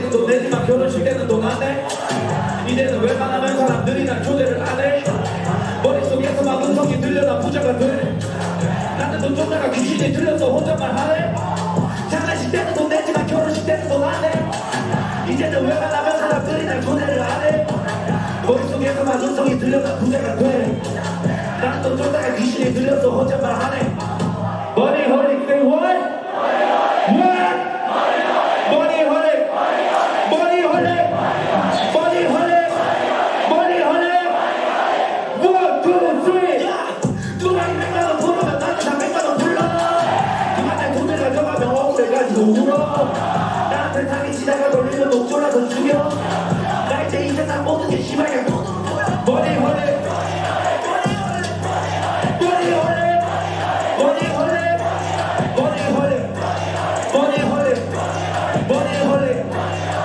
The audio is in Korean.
그때는 좀 내지만 결혼식 때는 돈 안 해? 이제는 웬만하면 사람들이 날 초대를 안 해? 머릿속에서 막 음성이 들려나 부자가 돼? 나는 돈 쫓다가 귀신이 들려서 혼잣말 하래 장례식 때는 돈 내지만 결혼식 때는 돈 안 해? 이제는 웬만하면 사람들이 날 초대를 안 해? 머릿속에서 막 음성이 들려나 부자가 돼? 나는 돈 쫓다가 귀신이 들려서 혼잣말 하래 동물어 나한테 상이 지나가 돌리면 목조라 더 죽여 나 이제 이 세상 모든 게 심하게 머리 허리. 머리 허리. 머리 허리. 머리 허리. 머리 허리.